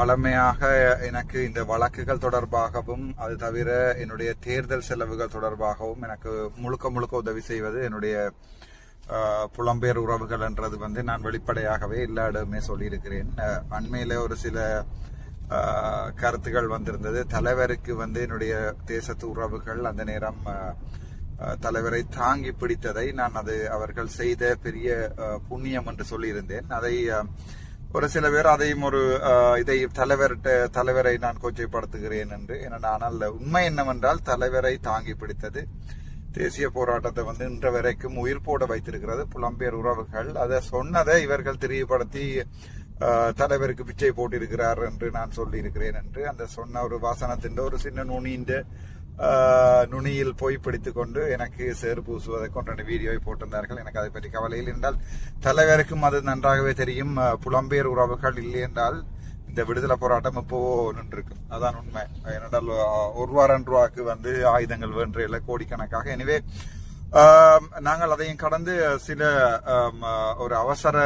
வளமையாக எனக்கு இந்த வழக்குகள் தொடர்பாகவும் அது தவிர என்னுடைய தேர்தல் செலவுகள் தொடர்பாகவும் எனக்கு முழுக்க முழுக்க உதவி செய்வது என்னுடைய புலம்பெயர் உறவுகள் என்றது வந்து நான் வெளிப்படையாகவே எல்லா இடமே சொல்லியிருக்கிறேன். அஹ், அண்மையில ஒரு சில கருத்துகள் வந்திருந்தது. தலைவருக்கு வந்து என்னுடைய தேசத்து உறவுகள் அந்த நேரம் தலைவரை தாங்கி பிடித்ததை நான் அது அவர்கள் செய்த பெரிய புண்ணியம் என்று சொல்லியிருந்தேன். அதை ஒரு சில பேர் அதையும் ஒரு இதை தலைவர்கிட்ட தலைவரை நான் கொச்சைப்படுத்துகிறேன் என்று. ஏன்னா ஆனால் உண்மை என்னவென்றால் தலைவரை தாங்கி பிடித்தது. தேசிய போராட்டத்தை வந்து இன்ற வரைக்கும் உயிர் போட வைத்திருக்கிறது புலம்பெயர் உறவுகள். அதை சொன்னதை இவர்கள் தெரியப்படுத்தி தலைவருக்கு பிச்சை போட்டிருக்கிறார் என்று நான் சொல்லியிருக்கிறேன் என்று. அந்த சொன்ன ஒரு வாசனத்தின் ஒரு சின்ன நுனியின் நுனியில் போய் பிடித்து கொண்டு எனக்கு சேறு பூசுவதை கொண்ட வீடியோவை போட்டிருந்தார்கள். எனக்கு அதை பற்றி கவலையில் என்றால் தலைவருக்கும் அது நன்றாகவே தெரியும். புலம்பெயர் உறவுகள் இல்லை என்றால் இந்த விடுதலை போராட்டம் இப்போ நின்றிருக்கும். அதான் உண்மை. ஏனென்றால் ஒரு ஒரு வாரம் ரூபாய்க்கு வந்து ஆயுதங்கள் வேண்டிய கோடிக்கணக்காக. எனவே நாங்கள் அதையும் கடந்து சில ஒரு அவசர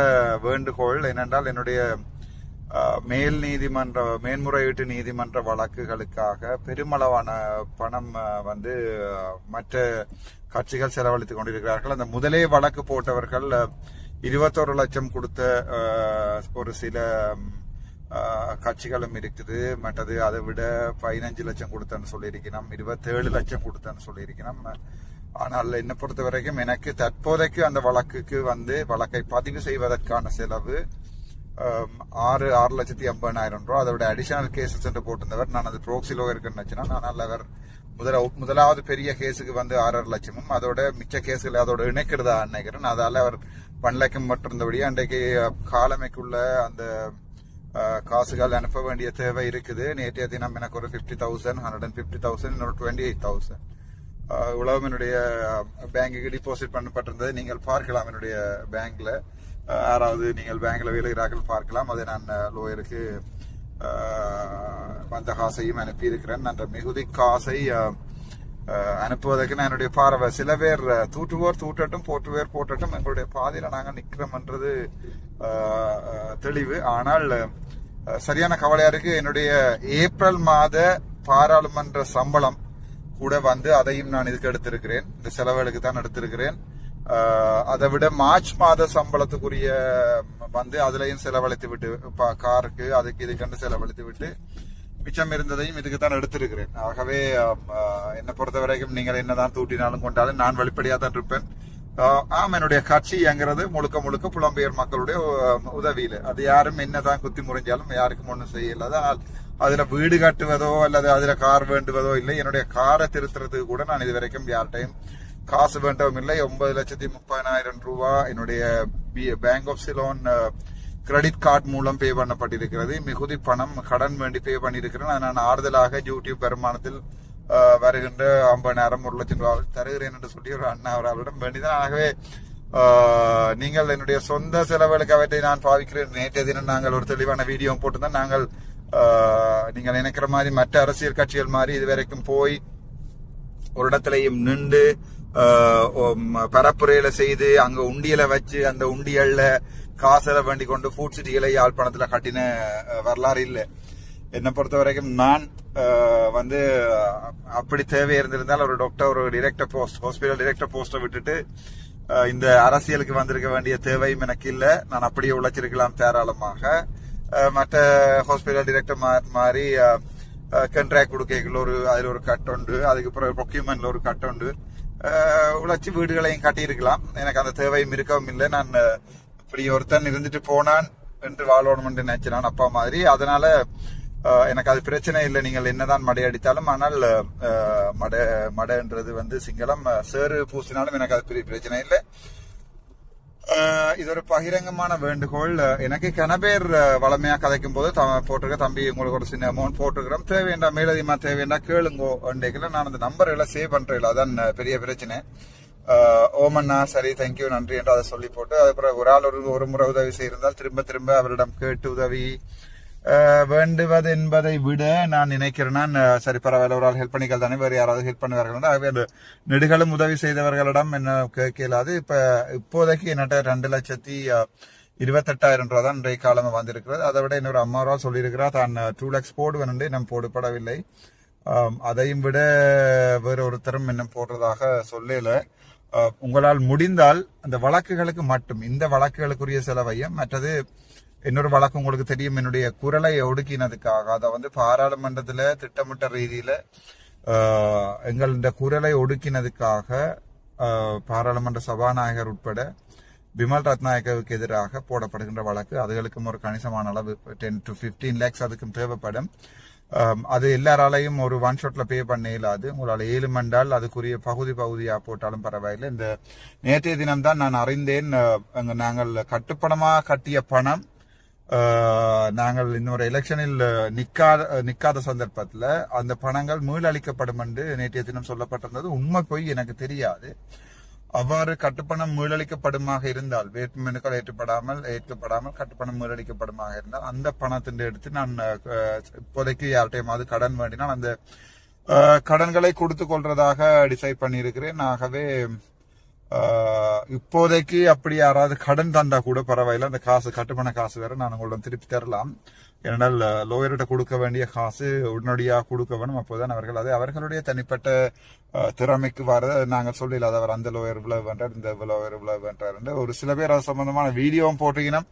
வேண்டுகோள் ஏனென்றால் என்னுடைய மேல் நீதிமன்ற மேன்முறையீட்டு நீதிமன்ற வழக்குகளுக்காக பெருமளவான பணம் வந்து மற்ற கட்சிகள் செலவழித்துக் கொண்டிருக்கிறார்கள். அந்த முதலே வழக்கு போட்டவர்கள் இருபத்தோரு லட்சம் கொடுத்த ஒரு சில கட்சிகளும் இருக்குது. மற்றது அதை விட பதினஞ்சு லட்சம் கொடுத்தேன்னு சொல்லியிருக்கிறோம். இருபத்தேழு லட்சம் கொடுத்தேன்னு சொல்லியிருக்கிறோம். ஆனால் என்னை பொறுத்த வரைக்கும் எனக்கு தற்போதைக்கு அந்த வழக்குக்கு வந்து வழக்கை பதிவு செய்வதற்கான செலவு ஆறு ஆறு லட்சத்தி ஐம்பதாயிரம் ரூபா அதோட அடிஷனல் கேசஸ் என்று போட்டிருந்தவர் நான் அது ப்ரோக்சிலோ இருக்குன்னு நினைச்சேன் ஆனால் அவர் முதல முதலாவது பெரிய கேஸுக்கு வந்து ஆறரை லட்சமும் அதோட மிச்ச கேஸ்களை அதோட இணைக்கிறதா நினைக்கிறேன் அதால அவர் பன் லட்சம் மட்டும் இருந்தபடி அன்றைக்கு காலமைக்குள்ள அந்த காசுகள் அனுப்ப வேண்டிய தேவை இருக்குது நேற்றைய தினம் எனக்கு ஒரு fifty thousand hundred and fifty thousand இன்னொரு டுவெண்ட்டி எயிட் தௌசண்ட் இவ்வளவும் என்னுடைய பேங்குக்கு டிபாசிட் பண்ணப்பட்டிருந்தது நீங்கள் பார்க்கலாம் என்னுடைய பேங்க்ல யாராவது நீங்கள் பேங்கில் வேலைகிறார்கள் பார்க்கலாம். அதை நான் லோயருக்கு வந்த காசையும் அனுப்பியிருக்கிறேன். அந்த மிகுதி காசை அனுப்புவதற்கு நான் என்னுடைய பார்வை. சில பேர் தூட்டுவோர் தூற்றுவோர் தூட்டட்டும் போற்றுவோர் போட்டட்டும் எங்களுடைய பாதையில் நாங்கள் நிற்கிறோம்ன்றது தெளிவு. ஆனால் சரியான கவலையா இருக்கு. என்னுடைய ஏப்ரல் மாத பாராளுமன்ற சம்பளம் கூட வந்து அதையும் நான் இதுக்கு எடுத்திருக்கிறேன். இந்த செலவுகளுக்கு தான் எடுத்திருக்கிறேன். அதை விட மார்ச் மாத சம்பளத்துக்குரிய வந்து அதுலயும் செலவழித்து விட்டு காருக்கு அதுக்கு இதுக்கென்று செலவழித்து விட்டு மிச்சம் இருந்ததையும் இதுக்கு தான் எடுத்திருக்கிறேன். ஆகவே என்னை பொறுத்த வரைக்கும் நீங்கள் என்னதான் தூட்டினாலும் கொண்டாலும் நான் வெளிப்படையா தான் இருப்பேன். ஆம் என்னுடைய கட்சிங்கிறது முழுக்க முழுக்க புலம்பெயர் மக்களுடைய உதவியில. அது யாரும் என்னதான் குத்தி முறிஞ்சாலும் யாருக்கும் ஒன்றும் செய்யல. ஆனால் அதுல வீடு கட்டுவதோ அல்லது அதுல கார் வேண்டுவதோ இல்லை என்னுடைய காரை திருத்துறதுக்கு கூட நான் இது வரைக்கும் யார்கிட்டையும் காசு வேண்டவும் இல்லை. ஒன்பது லட்சத்தி முப்பதாயிரம் ரூபாய் என்னுடைய bank of Ceylon credit card மூலம் பே பண்ணப்பட்டிருக்கிறது. மிகுதி பணம் கடன் வேண்டி பே பண்ணியிருக்கிறேன். அதை நான் ஆறுதலாக யூடியூப் வருமானத்தில் வருகின்ற ஐம்பதாயிரம் ஒரு லட்சம் ரூபாய் தருகிறேன் என்று சொல்லி ஒரு அண்ணா அவர்களிடம் வேண்டிதான். ஆகவே நீங்கள் என்னுடைய சொந்த செலவுகளுக்கு அவற்றை நான் பாவிக்கிறேன். நேற்றைய தினம் நாங்கள் ஒரு தெளிவான வீடியோ போட்டுதான் நாங்கள் நீங்கள் நினைக்கிற மாதிரி மற்ற அரசியல் கட்சிகள் மாதிரி இதுவரைக்கும் போய் ஒரு இடத்துலயும் நின்று பரப்புரையில செய்து அங்க உண்டியலை வச்சு அந்த உண்டியல்ல காசுல வேண்டி கொண்டு ஃபுட் சிட்டிகளை யாழ்ப்பாணத்துல கட்டின வரலாறு இல்லை. என்னை பொறுத்த வரைக்கும் நான் வந்து அப்படி தேவை இருந்திருந்தால் ஒரு டாக்டர் ஒரு டிரெக்டர் போஸ்ட் ஹாஸ்பிட்டல் டிரெக்டர் போஸ்ட்டை விட்டுட்டு இந்த அரசியலுக்கு வந்திருக்க வேண்டிய தேவையும் எனக்கு இல்லை. நான் அப்படியே உழைச்சிருக்கலாம் தாராளமாக. மற்ற ஹாஸ்பிட்டல் டிரெக்டர் மாதிரி கண்ட்ராக்ட் கொடுக்கல ஒரு அதில் ஒரு கட் உண்டு. அதுக்கப்புறம் ப்ரொக்யூமெண்ட்ல ஒரு கட் உண்டு. உழைச்சி வீடுகளையும் கட்டியிருக்கலாம். எனக்கு அந்த தேவையும் இருக்கவும் இல்லை. நான் இப்படி ஒருத்தன் இருந்துட்டு போனான் என்று வாழணும் என்று நினைச்சினான் அப்பா மாதிரி. அதனால எனக்கு அது பிரச்சனை இல்லை. நீங்கள் என்னதான் மடை அடித்தாலும் ஆனால் அஹ், மடை மடைன்றது வந்து சிங்களம் சேறு பூசினாலும் எனக்கு அது பெரிய பிரச்சனை இல்லை. இது ஒரு பகிரங்கமான வேண்டுகோள் எனக்கு கனபேர் வளமையா கதைக்கும் போது த- போட்டிருக்க தம்பி உங்களுக்கு ஒரு சின்ன அமௌண்ட் போட்டிருக்கிறோம் தேவையண்டா மேலதிகமா தேவையண்டா கேளுங்கோ அன்றைக்குல நான் அந்த நம்பர் எல்லாம் சேவ் பண்றேன் அதான் பெரிய பிரச்சனை ஓமண்ணா சரி தேங்க்யூ நன்றி என்று அதை சொல்லி போட்டு அதுக்கப்புறம் ஒரு ஆள் ஒரு ஒரு முறை உதவி செய்திருந்தால் திரும்ப திரும்ப அவரிடம் கேட்டு உதவி வேண்டுவது என்பதை விட நான் நினைக்கிறேன் நான், சரி பரவாயில்ல ஒரு ஆள் ஹெல்ப் பண்ணிக்கல் தானே வேறு யாராவது ஹெல்ப் பண்ணுவார்கள் ஆகவே அந்த நெடுகளும் உதவி செய்தவர்களிடம் என்ன கேட்கலாது. இப்போ இப்போதைக்கு என்னட்ட ரெண்டு லட்சத்தி இருபத்தெட்டாயிரம் ரூபா தான் இன்றைய காலம் வந்திருக்கிறது. அதை விட இன்னொரு அம்மா ரூபா சொல்லியிருக்கிறா தான் டூ லேக்ஸ் போடுவேன் நம்ம போடப்படவில்லை அதையும் விட வேறு ஒருத்தரும் இன்னும் போடுறதாக சொல்லல. உங்களால் முடிந்தால் அந்த வழக்குகளுக்கு மட்டும் இந்த வழக்குகளுக்குரிய செலவையும் மற்றது இன்னொரு வழக்கு உங்களுக்கு தெரியும். என்னுடைய குரலை ஒடுக்கினதுக்காக. அதை வந்து பாராளுமன்றத்தில் திட்டமிட்ட ரீதியில் எங்களுடைய குரலை ஒடுக்கினதுக்காக பாராளுமன்ற சபாநாயகர் உட்பட விமல் ரத்நாயகவுக்கு எதிராக போடப்படுகின்ற வழக்கு. அதுகளுக்கும் ஒரு கணிசமான அளவு டென் டு 15 லேக்ஸ் அதுக்கும் தேவைப்படும். அது எல்லாராலையும் ஒரு ஒன் ஷாட்ல பே பண்ண இயலாது. உங்களால் ஏழு மண்டால் அதுக்குரிய பகுதி பகுதியா போட்டாலும் பரவாயில்லை. இந்த நேற்றைய தினம்தான் நான் அறிந்தேன் நாங்கள் கட்டுப்பணமாக கட்டிய பணம் நாங்கள் நாங்கள் இன்னொரு எலெக்ஷனில் நிக்காத நிக்காத சந்தர்ப்பத்தில் அந்த பணங்கள் மீளளிக்கப்படும் என்று நேற்றைய தினம் சொல்லப்பட்டிருந்தது. உண்மை போய் எனக்கு தெரியாது. அவ்வாறு கட்டுப்பணம் மீளளிக்கப்படுமாக இருந்தால் வேட்புமனுக்கள் ஏற்றுப்படாமல் ஏற்கப்படாமல் கட்டுப்பணம் மீளளிக்கப்படுமாக இருந்தால் அந்த பணத்தின் எடுத்து நான் இப்போதைக்கு யார்கிட்டையுமாவது கடன் வேண்டினால் அந்த கடன்களை கொடுத்து கொள்றதாக டிசைட் பண்ணியிருக்கிறேன். ஆகவே இப்போதைக்கு அப்படி யாராவது கடன் தந்தா கூட பரவாயில்ல. அந்த காசு கட்டுப்பண காசு வேற நான் உங்களிடம் திருப்பி தரலாம். ஏனென்றால் லோயர்கிட்ட கொடுக்க வேண்டிய காசு உடனடியாக கொடுக்க வேணும். அப்போதான் அவர்கள் அது அவர்களுடைய தனிப்பட்ட திறமைக்கு வர நாங்கள் சொல்லல அவர் அந்த லோயர் இவ்வளவு வேண்டார் இந்த லோயர் இவ்வளவு வேண்டார் என்று ஒரு சில பேர் அது சம்பந்தமான வீடியோவும் போட்டீங்கன்னா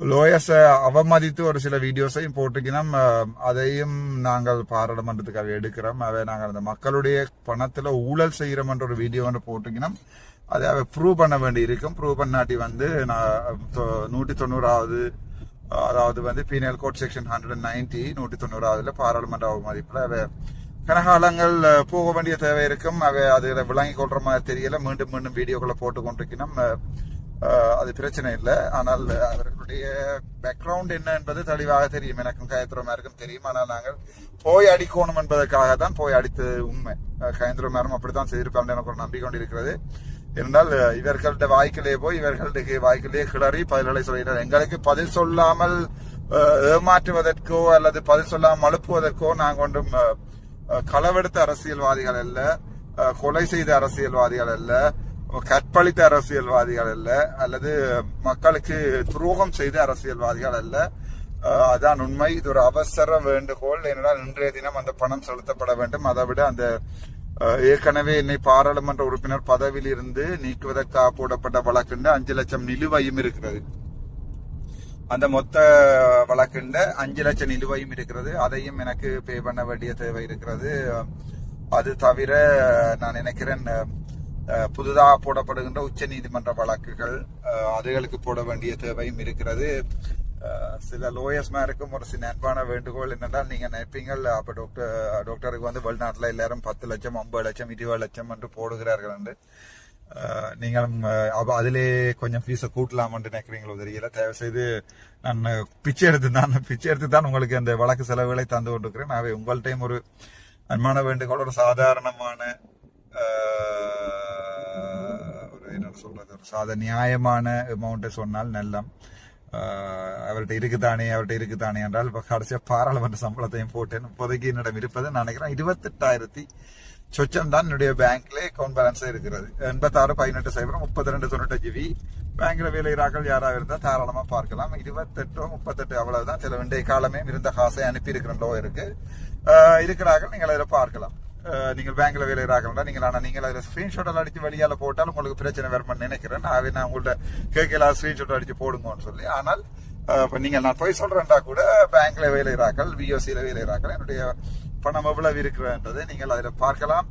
லோயஸை அவமதித்து ஒரு சில வீடியோஸையும் போட்டுக்கினோம் அதையும் நாங்கள் பாராளுமன்றத்துக்காக எடுக்கிறோம். அவை நாங்கள் அந்த மக்களுடைய பணத்துல ஊழல் செய்கிறோம் என்ற ஒரு வீடியோ ஒன்று போட்டுக்கினோம் அதை அவை ப்ரூவ் பண்ண வேண்டி இருக்கும் ப்ரூவ் பண்ணாட்டி வந்து நான் தொ- நூற்றி தொண்ணூறாவது அதாவது வந்து penal code section hundred and ninety நூற்றி தொண்ணூறாவதுல பாராளுமன்ற அவமதிப்பில் அவை கனகாலங்கள் போக வேண்டிய தேவை இருக்கும். அவை அதில் விளங்கி கொள்ற மாதிரி தெரியல. மீண்டும் மீண்டும் வீடியோக்களை போட்டு கொண்டிருக்கணும் அது பிரச்சனை இல்லை. ஆனால் அவர்களுடைய பேக்ரவுண்ட் என்ன என்பது தெளிவாக தெரியும். எனக்கும் கயத்திரமாருக்கும் தெரியும். ஆனால் நாங்கள் போய் அடிக்கணும் என்பதற்காக தான் போய் அடித்தது உண்மை. கயந்திரமாரும் அப்படித்தான் செய்திருப்பாங்க எனக்கு ஒரு நம்பிக்கை கொண்டிருக்கிறது. இருந்தால் அஹ், வாய்க்கிலேயே வாய்க்கிலே போய் இவர்களுடைய வாய்க்கிலே கிளறி பதில்களை சொல்கிறார். எங்களுக்கு பதில் சொல்லாமல் ஏமாற்றுவதற்கோ அல்லது பதில் சொல்லாமல் அழுப்புவதற்கோ நாங்கள் ஒன்றும் களவெடுத்த அரசியல்வாதிகள் அல்ல. கொலை செய்த அரசியல்வாதிகள் அல்ல. கற்பழித்த அரசியல்வாதிகள் அல்ல அல்லது மக்களுக்கு துரோகம் செய்த அரசியல்வாதிகள் அல்ல. அதான் உண்மை. இது ஒரு அவசர வேண்டுகோள். ஏனென்றால் இன்றைய தினம் அந்த பணம் செலுத்தப்பட வேண்டும். அதை விட அந்த ஏற்கனவே என்னை பாராளுமன்ற உறுப்பினர் பதவியில் இருந்து நீக்குவதற்காக போடப்பட்ட வழக்குண்டு அஞ்சு லட்சம் நிலுவையும் இருக்கிறது. அந்த மொத்த வழக்குண்ட அஞ்சு லட்சம் நிலுவையும் இருக்கிறது. அதையும் எனக்கு பே பண்ண வேண்டிய தேவை இருக்கிறது. அது தவிர நான் நினைக்கிறேன் புதிதாக போடப்படுகின்ற உச்ச நீதிமன்ற வழக்குகள் அதுகளுக்கு போட வேண்டிய தேவையும் இருக்கிறது. சில லோயர்ஸ்மாருக்கும் ஒரு சில அன்பான வேண்டுகோள் என்னென்றால் நீங்க நினைப்பீங்கள் அப்ப டாக்டர் டாக்டருக்கு வந்து வெளிநாட்டில் எல்லாரும் பத்து லட்சம் ஐம்பது லட்சம் இருபது லட்சம் என்று போடுகிறார்கள் என்று. நீங்களும் அதிலே கொஞ்சம் ஃபீஸை கூட்டலாம்னு நினைக்கிறீங்களோ தெரியல. தயவு செய்து நான் பிச்சை எடுத்து தான் பிச்சை எடுத்து தான் உங்களுக்கு அந்த வழக்கு செலவுகளை தந்து கொண்டிருக்கிறேன். அவை உங்கள்கிட்டையும் ஒரு அன்பான வேண்டுகோள் ஒரு சாதாரணமான என்ன சொல்றது? ஒரு சாத நியாயமான அமௌண்ட்டை சொன்னால் நல்லம். அவர்கிட்ட இருக்குதானே அவர்கிட்ட இருக்குதானே என்றால் இப்ப கடைசியா பாராளுமன்ற சம்பளத்தையும் போட்டேன். இப்போதைக்கு என்னிடம் இருப்பது நினைக்கிறேன் இருபத்தெட்டாயிரத்தி சொச்சம் தான் என்னுடைய பேங்க்ல அக்கௌண்ட் பேலன்ஸ் இருக்கிறது. எண்பத்தாறு பதினெட்டு சைபர் முப்பத்தி ரெண்டு தொண்ணூத்தஞ்சு வி பேங்க்ல வேலையிறாக்கள் யாராவது இருந்தா தாராளமா பார்க்கலாம். இருபத்தெட்டோ முப்பத்தெட்டு அவ்வளவுதான். சில வெண்டை காலமே இருந்த காசை அனுப்பி இருக்கிற லோ இருக்கு இருக்கிறார்கள் நீங்கள் அதில் பார்க்கலாம். நீங்கள் பேங்க்ல வேலையிறாக்கள்னா நீங்கள் ஆனால் நீங்கள் அதில் ஸ்க்ரீன்ஷாட் எல்லாம் அடிச்சு வெளியால போட்டாலும் உங்களுக்கு பிரச்சனை வரும்னு நினைக்கிறேன். அதை நான் உங்கள்ட்ட கேட்கல ஸ்க்ரீன்ஷாட் அடிச்சு போடுங்கன்னு சொல்லி. ஆனால் இப்போ நீங்கள் நான் போய் சொல்றேன்டா கூட பேங்க்ல வேலையிறாக்கள் வேலை வேலையிறாக்கள் என்னுடைய பணம் எவ்வளவு இருக்கிறன்றதை நீங்கள் அதில் பார்க்கலாம்.